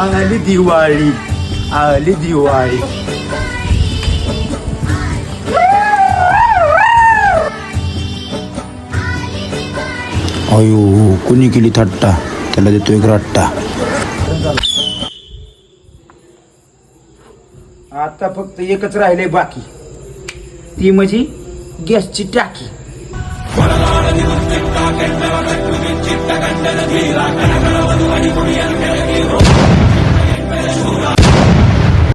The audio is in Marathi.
आली दिवाळी आली दिवाळी अयो कुणी केली थट्टा? त्याला देतो एक रट्टा. आता फक्त एकच राहिले बाकी. ती म्हणजे गॅसची टाकी.